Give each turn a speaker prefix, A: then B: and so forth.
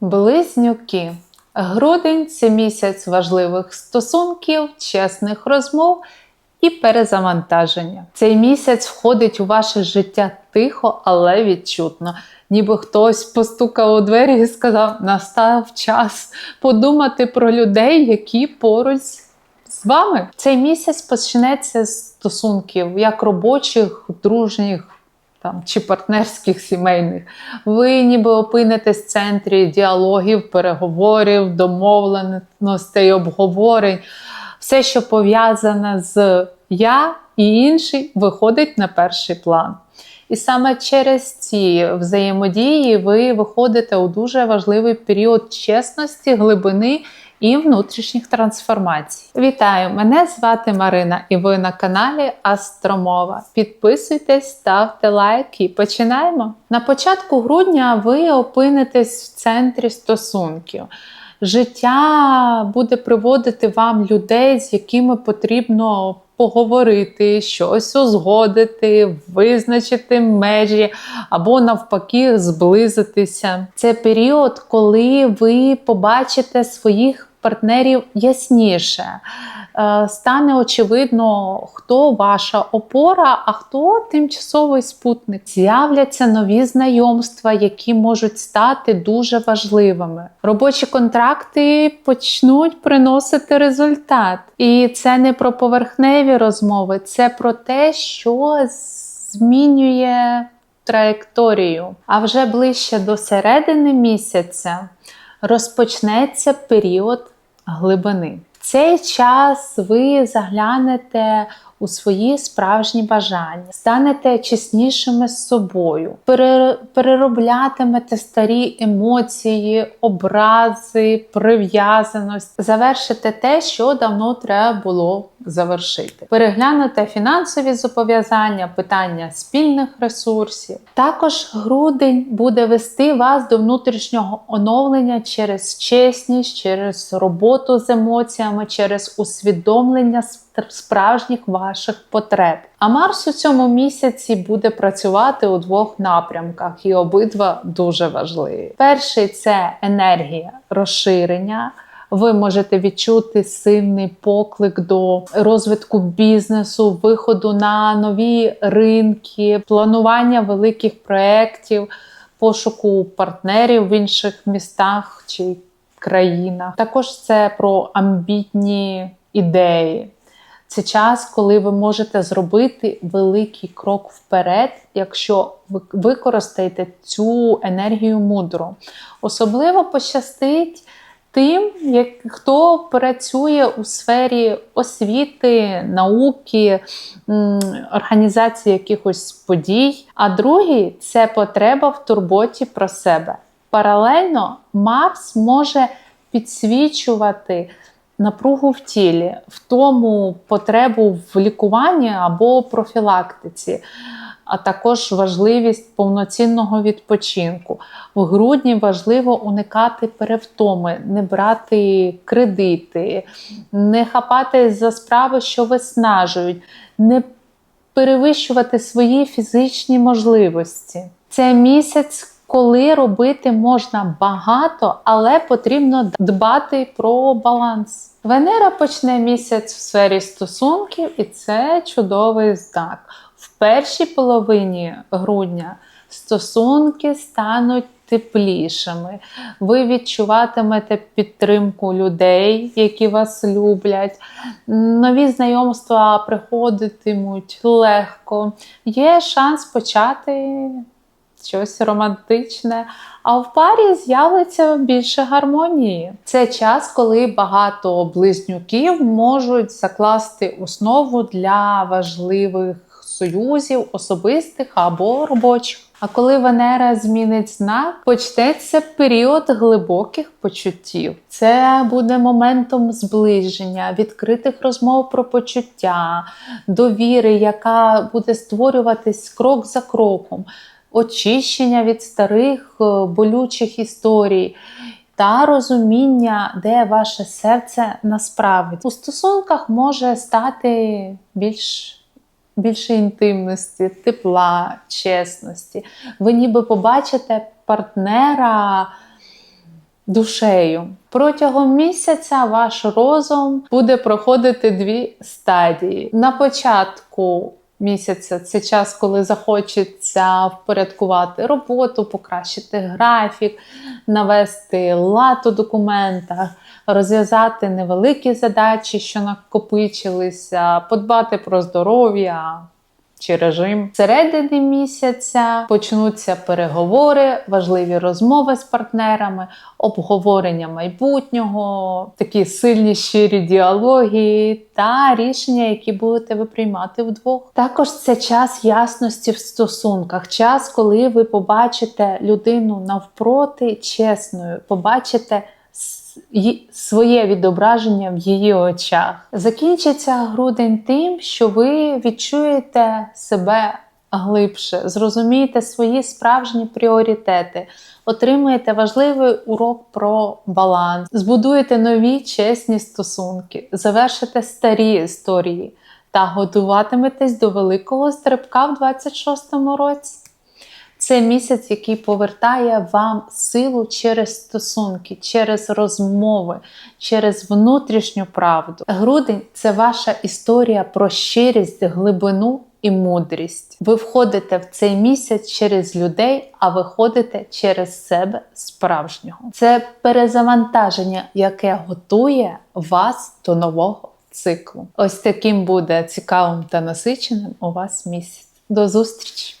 A: Близнюки. Грудень це місяць важливих стосунків, чесних розмов і перезавантаження. Цей місяць входить у ваше життя тихо, але відчутно. Ніби хтось постукав у двері і сказав: настав час подумати про людей, які поруч з вами. Цей місяць почнеться з стосунків як робочих, дружніх там, чи партнерських сімейних. Ви ніби опинитесь в центрі діалогів, переговорів, домовленостей, обговорень. Все, що пов'язане з я і інший, виходить на перший план. І саме через ці взаємодії ви виходите у дуже важливий період чесності, глибини і внутрішніх трансформацій. Вітаю! Мене звати Марина, і ви на каналі Астромова. Підписуйтесь, ставте лайки. починаємо. На початку грудня ви опинитесь в центрі стосунків. Життя буде приводити вам людей, з якими потрібно поговорити, щось узгодити, визначити межі або навпаки зблизитися. Це період, коли ви побачите своїх партнерів ясніше. Е, стане очевидно, хто ваша опора, а хто тимчасовий спутник. З'являться нові знайомства, які можуть стати дуже важливими. Робочі контракти почнуть приносити результат. І це не про поверхневі розмови, це про те, що змінює траєкторію. А вже ближче до середини місяця розпочнеться період глибини. В цей час ви заглянете у свої справжні бажання, станете чеснішими з собою, перероблятимете старі емоції, образи, прив'язаність, завершите те, що давно треба було завершити. Переглянути фінансові зобов'язання, питання спільних ресурсів. Також грудень буде вести вас до внутрішнього оновлення через чесність, через роботу з емоціями, через усвідомлення справжніх ваших потреб. А Марс у цьому місяці буде працювати у двох напрямках, і обидва дуже важливі. Перший це енергія розширення. Ви можете відчути сильний поклик до розвитку бізнесу, виходу на нові ринки, планування великих проєктів, пошуку партнерів в інших містах чи країнах. Також це про амбітні ідеї. Це час, коли ви можете зробити великий крок вперед, якщо ви використаєте цю енергію мудро. Особливо пощастить тим, як, хто працює у сфері освіти, науки, організації якихось подій. А другий це потреба в турботі про себе. Паралельно Марс може підсвічувати напругу в тілі, в тому потребу в лікуванні або профілактиці а також важливість повноцінного відпочинку. В грудні важливо уникати перевтоми, не брати кредити, не хапати за справи, що виснажують, не перевищувати свої фізичні можливості. Це місяць. Коли робити можна багато, але потрібно дбати про баланс. Венера почне місяць в сфері стосунків, і це чудовий знак першій половині грудня стосунки стануть теплішими. Ви відчуватимете підтримку людей, які вас люблять. Нові знайомства приходитимуть легко. Є шанс почати щось романтичне. А в парі з'явиться більше гармонії. Це час, коли багато близнюків можуть закласти основу для важливих союзів, особистих або робочих. А коли Венера змінить знак, почнеться період глибоких почуттів. Це буде моментом зближення, відкритих розмов про почуття, довіри, яка буде створюватись крок за кроком, очищення від старих е, болючих історій. Та розуміння, де ваше серце насправді у стосунках може стати більш більше інтимності, тепла, чесності. Ви ніби побачите партнера душею. Протягом місяця ваш розум буде проходити дві стадії. На початку місяця це час, коли захочеться впорядкувати роботу, покращити графік, навести лад у документах, розв'язати невеликі задачі, що накопичилися, подбати про здоров'я. Чи режим середини місяця почнуться переговори, важливі розмови з партнерами, обговорення майбутнього, такі сильні щирі діалоги та рішення, які будете ви приймати вдвох. Також це час ясності в стосунках, час, коли ви побачите людину навпроти чесною, побачите своє відображення в її очах. Закінчиться грудень тим, що ви відчуєте себе глибше, зрозумієте свої справжні пріоритети, отримаєте важливий урок про баланс, збудуєте нові чесні стосунки, завершите старі історії та готуватиметесь до великого стрибка в 26-му році. Це місяць, який повертає вам силу через стосунки, через розмови, через внутрішню правду. Грудень це ваша історія про щирість, глибину і мудрість. Ви входите в цей місяць через людей, а виходите через себе справжнього. Це перезавантаження, яке готує вас до нового циклу. Ось таким буде цікавим та насиченим у вас місяць. До зустрічі!